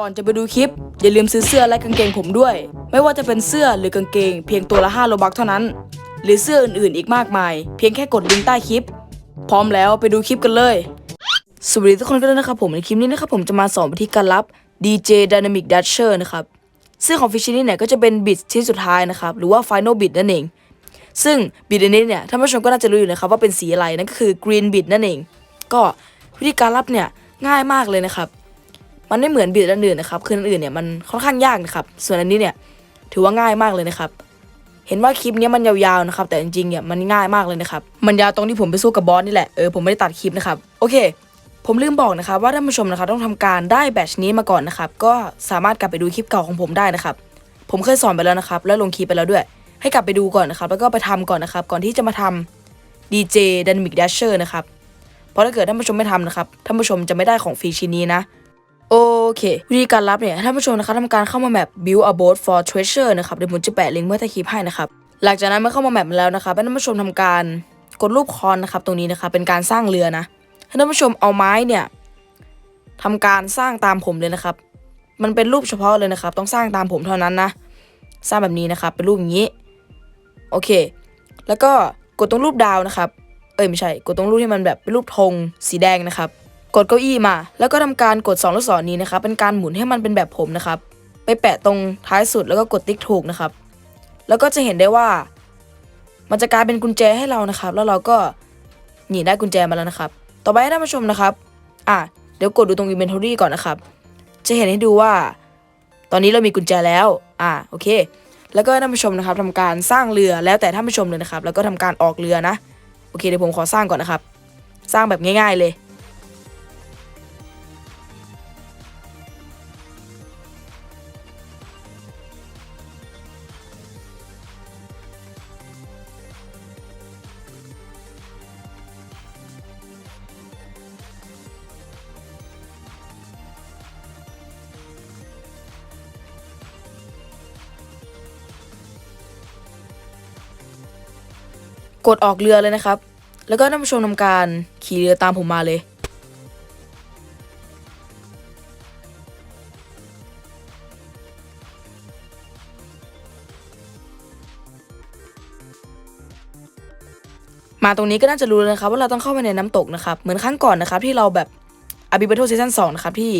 ก่อนจะไปดูคลิป อย่าลืมซื้อเสื้อและกางเกงผมด้วย ไม่ว่าจะเป็นเสื้อหรือกางเกง เพียงตัวละ5โลบักเท่านั้น หรือเสื้ออื่นๆอีกมากมาย เพียงแค่กดลิงก์ใต้คลิป พร้อมแล้วไปดูคลิปกันเลย สวัสดีทุกคนกันด้วยนะครับผมในคลิปนี้นะครับผมจะมาสอนวิธีการรับ DJ Dynamic Dasher นะครับซึ่งของฟิชชี่เนี่ยก็จะเป็นบิตที่สุดท้ายนะครับหรือว่า Final Bit นั่นเอง ซึ่งบิตอันนี้เนี่ยท่านผู้ชมก็น่าจะรู้อยู่นะครับว่าเป็นสีอะไรนั่นก็คือ Green Bit นั่นเอง ก็วิธีการรับเนี่ยง่ายมากเลยนะครับ มันไม่เหมือนบิดอันอื่นนะครับคืออันอื่นเนี่ยมันค่อนข้างยากนะครับ ส่วนอันนี้เนี่ยถือว่าง่ายมากเลยนะครับ เห็นว่าคลิปนี้มันยาวๆนะครับ แต่จริงๆเนี่ยมันง่ายมากเลยนะครับ มันยาวตรงที่ผมไปสู้กับบอสนี่แหละเออผมไม่ได้ตัดคลิปนะครับโอเค ผมลืมบอกนะครับ ว่าท่านผู้ชมนะครับต้องทำการได้แบตชนี้มาก่อนนะครับ ก็สามารถกลับไปดูคลิปเก่าของผมได้นะครับ ผมเคยสอนไปแล้วนะครับ แล้วลงคลิปไปแล้วด้วย ให้กลับไปดูก่อนนะครับ แล้วก็ไปทำก่อนนะครับ ก่อนที่จะมาทำ DJ Dynamic Dasher นะครับเพราะถ้าเกิดท่านผู้ชมไม่ทำนะครับท่านผู้ชมจะไม่ได้ของฟรีชิ้นนี้นะ โอเค วิธีการรับเนี่ยท่านผู้ชมนะครับทำการเข้ามาแมป build a boat for treasure นะครับเดี๋ยวผมจะแปะลิงก์ไว้ใต้คลิปให้นะครับ หลังจากนั้นเมื่อเข้ามาแมปแล้วนะครับให้ท่านผู้ชมทำการกดรูปคอนนะครับตรงนี้นะครับเป็นการสร้างเรือนะให้ท่านผู้ชมเอาไม้เนี่ยทำการสร้างตามผมเลยนะครับ มันเป็นรูปเฉพาะเลยนะครับ ต้องสร้างตามผมเท่านั้นนะ สร้างแบบนี้นะครับ เป็นรูปอย่างนี้ โอเค แล้วก็กดตรงรูปดาวนะครับ เอ้ยไม่ใช่ กดตรงรูปที่มันแบบเป็นรูปธงสีแดงนะครับ กดเก้าอี้มา แล้วก็ทำการกด2ลูกศรนี้นะครับเป็นการหมุนให้มันเป็นแบบผมนะครับ ไปแปะตรงท้ายสุดแล้วก็กดติ๊กถูกนะครับ แล้วก็จะเห็นได้ว่า มันจะกลายเป็นกุญแจให้เรานะครับ แล้วเราก็หนีได้กุญแจมาแล้วนะครับ ต่อไปให้ท่านผู้ชมนะครับอะเดี๋ยวกดดูตรง inventory ก่อนนะครับ จะเห็นให้ดูว่า ตอนนี้เรามีกุญแจแล้วอะโอเค แล้วก็ท่านผู้ชมนะครับทำการสร้างเรือแล้วแต่ท่านผู้ชมเลยนะครับ แล้วก็ทำการออกเรือนะโอเคเดี๋ยวผมขอสร้างก่อนนะครับ สร้างแบบง่าย ๆเลย กดออกเรือเลยนะครับ แล้วก็ท่านผู้ชมทำการขี่เรือตามผมมาเลย มาตรงนี้ก็น่าจะรู้แล้วนะครับ ว่าเราต้องเข้าไปในน้ำตกนะครับ เหมือนครั้งก่อนนะครับ ที่เราแบบอาบิเบโทซีซั่นสองนะครับที่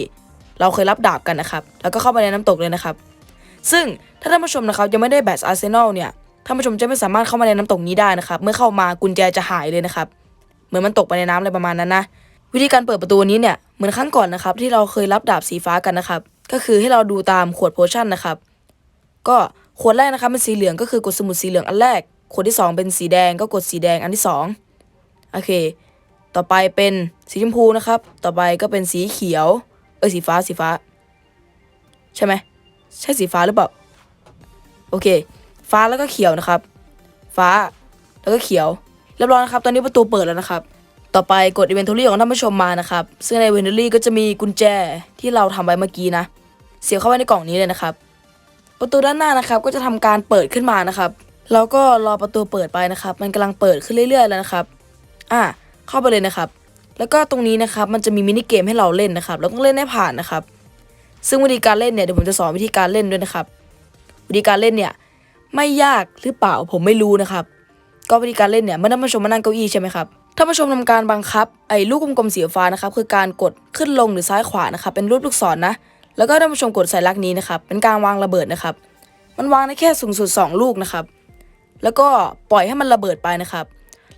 เราเคยรับดาบกันนะครับ แล้วก็เข้าไปในน้ำตกเลยนะครับ ซึ่งถ้าท่านผู้ชมนะครับยังไม่ได้แบตอาร์เซนอลเนี่ย ท่านผู้ชมจะไม่สามารถเข้ามาในน้ำตกนี้ได้นะครับ เมื่อเข้ามากุญแจจะหายเลยนะครับ เหมือนมันตกไปในน้ำอะไรประมาณนั้นนะ วิธีการเปิดประตูนี้เนี่ย เหมือนครั้งก่อนนะครับ ที่เราเคยรับดาบสีฟ้ากันนะครับ ก็คือให้เราดูตามขวดโพชั่นนะครับ ก็ขวดแรกนะครับเป็นสีเหลืองก็คือกดสมุดสีเหลืองอันแรก ขวดที่สองเป็นสีแดงก็กดสีแดงอันที่สองโอเค ต่อไปเป็นสีชมพูนะครับ ต่อไปก็เป็นสีเขียว เออสีฟ้าสีฟ้า ใช่ไหมใช่สีฟ้าหรือเปล่า โอเค ฟ้าแล้วก็เขียวนะครับ ฟ้าแล้วก็เขียวเรียบร้อยนะครับ ตอนนี้ประตูเปิดแล้วนะครับ ต่อไปกด Inventory ของท่านผู้ชมมานะครับ ซึ่งใน Inventory ก็จะมีกุญแจที่เราทำไว้เมื่อกี้นะ เสียบเข้าไว้ในกล่องนี้เลยนะครับ ประตูด้านหน้านะครับก็จะทำการเปิดขึ้นมานะครับแล้วก็รอประตูเปิดไปนะครับ มันกำลังเปิดขึ้นเรื่อยๆแล้วนะครับ อะเข้าไปเลยนะครับ แล้วก็ตรงนี้นะครับมันจะมีมินิเกมให้เราเล่นนะครับ เราต้องเล่นให้ผ่านนะครับ ซึ่งวิธีการเล่นเนี่ยเดี๋ยวผมจะสอนวิธีการเล่นด้วยนะครับ วิธีการเล่นเนี่ย ไม่ยากหรือเปล่าผมไม่รู้นะครับ ก็วิธีการเล่นเนี่ยเมื่อท่านผู้ชมมานั่งเก้าอี้ใช่ไหมครับท่านผู้ชมทำการบังคับไอ้ลูกกลมๆสีฟ้านะครับคือการกดขึ้นลงหรือซ้ายขวานะครับเป็นรูปลูกศรนะ แล้วก็ท่านผู้ชมกดใส่ลักนี้นะครับเป็นการวางระเบิดนะครับ มันวางได้แค่สูงสุด 2 ลูกนะครับ แล้วก็ปล่อยให้มันระเบิดไปนะครับ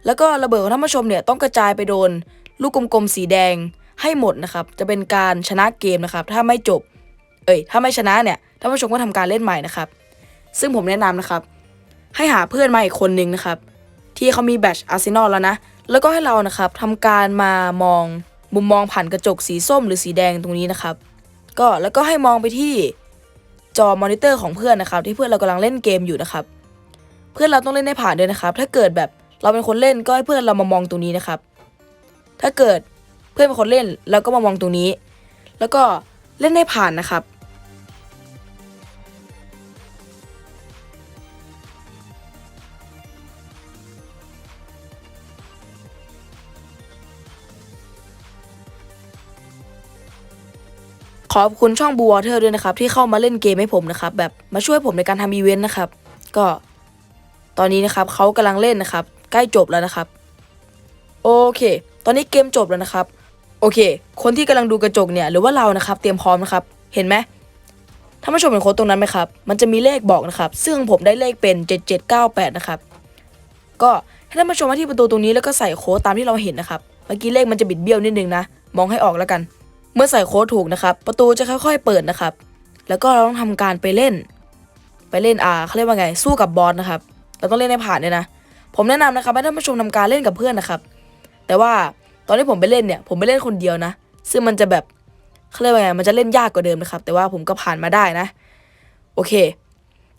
แล้วก็ระเบิดของท่านผู้ชมเนี่ยต้องกระจายไปโดน ลูกกลมๆสีแดงให้หมดนะครับ จะเป็นการชนะเกมนะครับ ถ้าไม่จบ เอ้ย ถ้าไม่ชนะเนี่ยท่านผู้ชมก็ทำการเล่นใหม่นะครับ ซึ่งผมแนะนำนะครับ ให้หาเพื่อนมาอีกคนนึงนะครับ ที่เขามีแบตอาร์เซนอลแล้วนะ แล้วก็ให้เรานะครับทำการมามองมุมมองผ่านกระจกสีส้มหรือสีแดงตรงนี้นะครับ ก็แล้วก็ให้มองไปที่จอมอนิเตอร์ของเพื่อนนะครับ ที่เพื่อนเรากำลังเล่นเกมอยู่นะครับ เพื่อนเราต้องเล่นได้ผ่านด้วยนะครับ ถ้าเกิดแบบเราเป็นคนเล่นก็ให้เพื่อนเรามามองตรงนี้นะครับ ถ้าเกิดเพื่อนเป็นคนเล่นเราก็มามองตรงนี้ แล้วก็เล่นได้ผ่านนะครับ ขอบคุณช่องบูวอเทอร์ด้วยนะครับ ที่เข้ามาเล่นเกมให้ผมนะครับ แบบมาช่วยผมในการทำอีเวนต์นะครับ ก็ตอนนี้นะครับเขากำลังเล่นนะครับ ใกล้จบแล้วนะครับ โอเค ตอนนี้เกมจบแล้วนะครับ โอเค คนที่กำลังดูกระจกเนี่ยหรือว่าเรานะครับ เตรียมพร้อมนะครับ เห็นไหมถ้านผู้ชมเห็นโค้ดตรงนั้นไหมครับ มันจะมีเลขบอกนะครับ ซึ่งผมได้เลขเป็น 7798 นะครับ ก็ให้ท่านผู้ชมมาที่ประตูตรงนี้แล้วก็ใส่โค้ดตามที่เราเห็นนะครับ เมื่อกี้เลขมันจะบิดเบี้ยวนิดนึงนะ มองให้ออกแล้วกัน เมื่อใส่โค้ดถูกนะครับ ประตูจะค่อยๆเปิดนะครับ แล้วก็เราต้องทำการไปเล่น ไปเล่นอ่าเขาเรียกว่าไง สู้กับบอสนะครับ เราต้องเล่นให้ผ่านเนี่ยนะ ผมแนะนำนะครับให้ท่านผู้ชมทำการเล่นกับเพื่อนนะครับ แต่ว่าตอนที่ผมไปเล่นเนี่ย ผมไปเล่นคนเดียวนะ ซึ่งมันจะแบบเขาเรียกว่าไง มันจะเล่นยากกว่าเดิมนะครับ แต่ว่าผมก็ผ่านมาได้นะ โอเค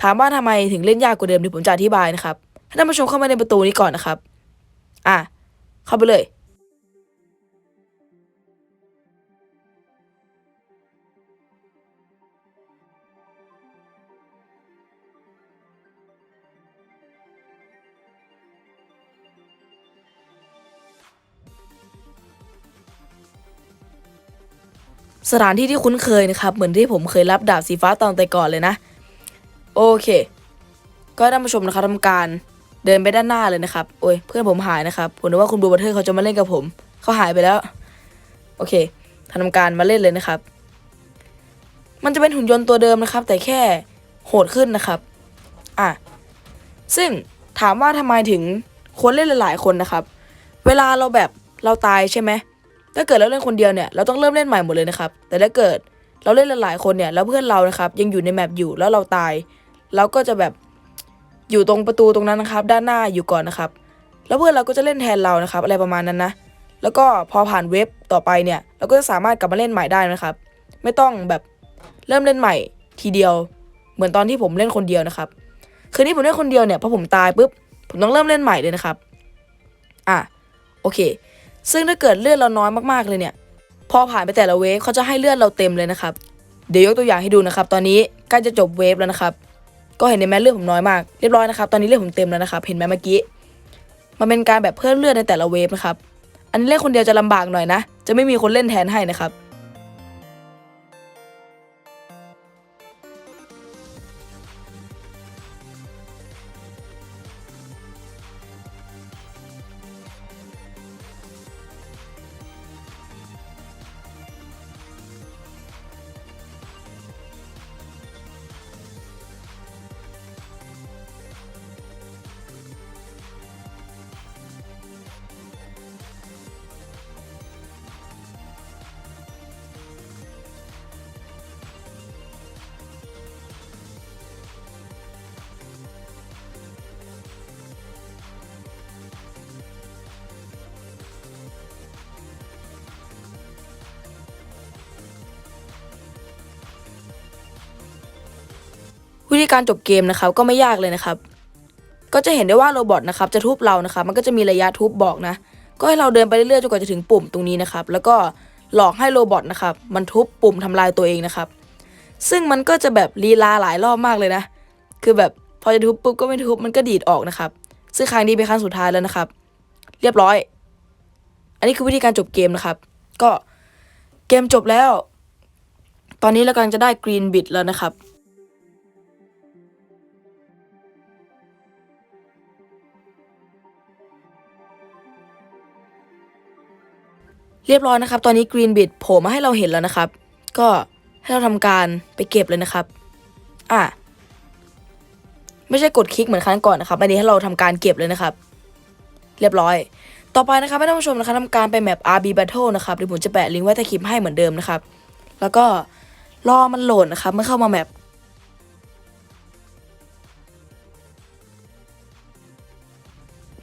ถามว่าทำไมถึงเล่นยากกว่าเดิมเดี๋ยวผมจะอธิบายนะครับ ให้ท่านผู้ชมเข้ามาในประตูนี้ก่อนนะครับ อะ เข้าไปเลย สถานที่ที่คุ้นเคยนะครับ เหมือนที่ผมเคยรับดาบสีฟ้าตอนแต่ก่อนเลยนะ โอเค ก็ให้ท่านผู้ชมนะครับทำการเดินไปด้านหน้าเลยนะครับ โอ้ยเพื่อนผมหายนะครับ ผมนึกว่าคุณบูบัตเทอร์เขาจะมาเล่นกับผม เขาหายไปแล้ว โอเคทำการมาเล่นเลยนะครับ มันจะเป็นหุ่นยนต์ตัวเดิมนะครับ แต่แค่โหดขึ้นนะครับ อะ ซึ่งถามว่าทำไมถึงควรเล่นหลาย ๆ คนนะครับ เวลาเราแบบเราตายใช่ไหม ถ้าเกิดเราเล่นคนเดียวเนี่ยเราต้องเริ่มเล่นใหม่หมดเลยนะครับ แต่ถ้าเกิดเราเล่นหลายๆคนเนี่ยแล้วเพื่อนเรานะครับ ยังอยู่ในแมปอยู่แล้วเราตายเราก็จะแบบอยู่ตรงประตูตรงนั้นนะครับ ด้านหน้าอยู่ก่อนนะครับ แล้วเพื่อนเราก็จะเล่นแทนเรานะครับ อะไรประมาณนั้นนะ แล้วก็พอผ่านเว็บต่อไปเนี่ย เราก็จะสามารถกลับมาเล่นใหม่ได้นะครับ ไม่ต้องแบบเริ่มเล่นใหม่ทีเดียว เหมือนตอนที่ผมเล่นคนเดียวนะครับ คืนนี้ผมเล่นคนเดียวเนี่ยพอผมตายปุ๊บผมต้องเริ่มเล่นใหม่เลยนะครับ อะโอเค ซึ่งถ้าเกิดเลือดเราน้อยมากๆเลยเนี่ย พอผ่านไปแต่ละเวฟเขาจะให้เลือดเราเต็มเลยนะครับ เดี๋ยวยกตัวอย่างให้ดูนะครับ ตอนนี้ใกล้จะจบเวฟแล้วนะครับ ก็เห็นในแมเลือดผมน้อยมาก เรียบร้อยนะครับ ตอนนี้เลือดผมเต็มแล้วนะครับ เห็นไหมเมื่อกี้ มันเป็นการแบบเพิ่มเลือดในแต่ละเวฟนะครับ อันนี้เล่นคนเดียวจะลำบากหน่อยนะ จะไม่มีคนเล่นแทนให้นะครับ วิธีการจบเกมนะครับก็ไม่ยากเลยนะครับ ก็จะเห็นได้ว่าโรบอทนะครับจะทุบเรานะครับ มันก็จะมีระยะทุบบอกนะ ก็ให้เราเดินไปเรื่อยๆจนกว่าจะถึงปุ่มตรงนี้นะครับ แล้วก็หลอกให้โรบอทนะครับมันทุบปุ่มทำลายตัวเองนะครับ ซึ่งมันก็จะแบบลีลาหลายรอบมากเลยนะ คือแบบพอจะทุบปุ๊บก็ไม่ทุบมันก็ดีดออกนะครับ ซึ่งครั้งนี้เป็นครั้งสุดท้ายแล้วนะครับ เรียบร้อย อันนี้คือวิธีการจบเกมนะครับ ก็เกมจบแล้ว ตอนนี้เรากำลังจะได้กรีนบิดแล้วนะครับ เรียบร้อยนะครับ ตอนนี้กรีนบิดโผล่มาให้เราเห็นแล้วนะครับ ก็ให้เราทำการไปเก็บเลยนะครับ อะ ไม่ใช่กดคลิกเหมือนครั้งก่อนนะครับ อันนี้ให้เราทำการเก็บเลยนะครับ เรียบร้อย ต่อไปนะครับให้ท่านผู้ชมนะครับทำการไปแมป RB Battle นะครับเดี๋ยวผมจะแปะลิงก์ไว้ใต้คลิปให้เหมือนเดิมนะครับ แล้วก็รอมันโหลดนะครับ เมื่อเข้ามาแมป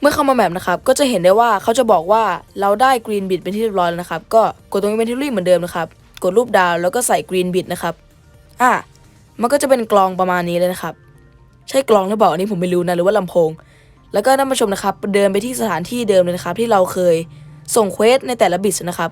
เมื่อเข้ามาแมปนะครับก็จะเห็นได้ว่าเขาจะบอกว่าเราได้กรีนบิดเป็นที่เรียบร้อยแล้วนะครับก็กดตรง inventory เหมือนเดิมนะครับกดรูปดาวแล้วก็ใส่กรีนบิดนะครับอะมันก็จะเป็นกลองประมาณนี้เลยนะครับ ใช่กลองหรือเปล่าอันนี้ผมไม่รู้นะหรือว่าลำโพง แล้วก็ท่านผู้ชมนะครับเดินไปที่สถานที่เดิมเลยนะครับ ที่เราเคยส่งเควสในแต่ละบิดนะครับ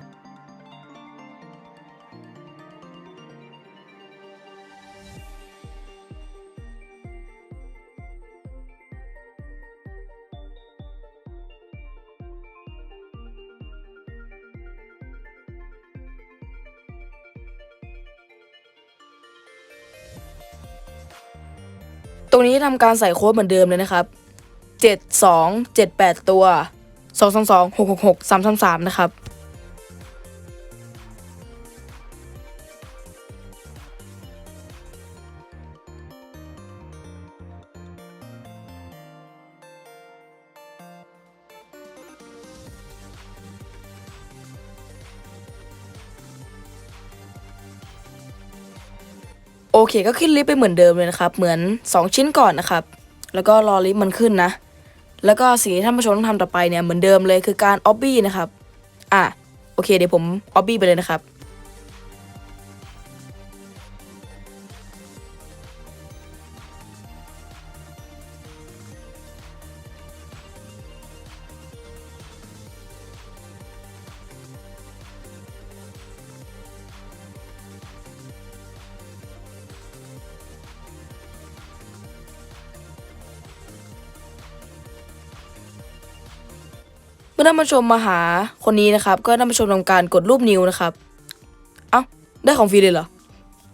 ตรงนี้ทำการใส่โค้ดเหมือนเดิมเลยนะครับ 7 2 7 8 ตัว 2 2 2 6 6 6 3 3 3 นะครับ โอเคก็ขึ้นลิฟต์ไปเหมือนเดิมเลยนะครับ เหมือน 2 ชิ้นก่อนนะครับ แล้วก็รอลิฟต์มันขึ้นนะ แล้วก็สิ่งที่ท่านผู้ชมต้องทำต่อไปเนี่ยเหมือนเดิมเลยคือการออบบี้นะครับ อะโอเคเดี๋ยวผมออบบี้ไปเลยนะครับ อท่านผู้ชมมาหาคนนี้นะครับ ก็ท่านผู้ชมทำการกดรูปนิ้วนะครับ เอ้าได้ของฟรีเลยเหรอ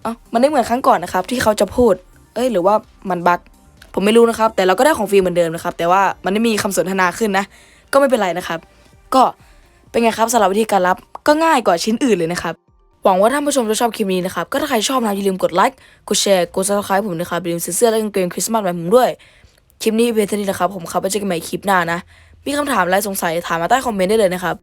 เอ้ามันไม่เหมือนครั้งก่อนนะครับ ที่เขาจะพูด เอ้ยหรือว่ามันบั๊กผมไม่รู้นะครับ แต่เราก็ได้ของฟรีเหมือนเดิมนะครับ แต่ว่ามันไม่มีคำสนทนาขึ้นนะ ก็ไม่เป็นไรนะครับ ก็เป็นไงครับสำหรับวิธีการรับก็ง่ายกว่าชิ้นอื่นเลยนะครับ หวังว่าท่านผู้ชมจะชอบคลิปนี้นะครับ ก็ถ้าใครชอบนะอย่าลืมกดไลค์กดแชร์กดซับสไครป์ผมนะครับอย่าลืมซื้อเสื้อและกางเกงคริสต์มาสแบบผมด้วยคลิปนี้เป็นเท่านี้นะครับผมครับไว้เจอกันใหม่คลิปหน้านะ มีคำถามอะไรสงสัยถามมาใต้คอมเมนต์ได้เลยนะครับ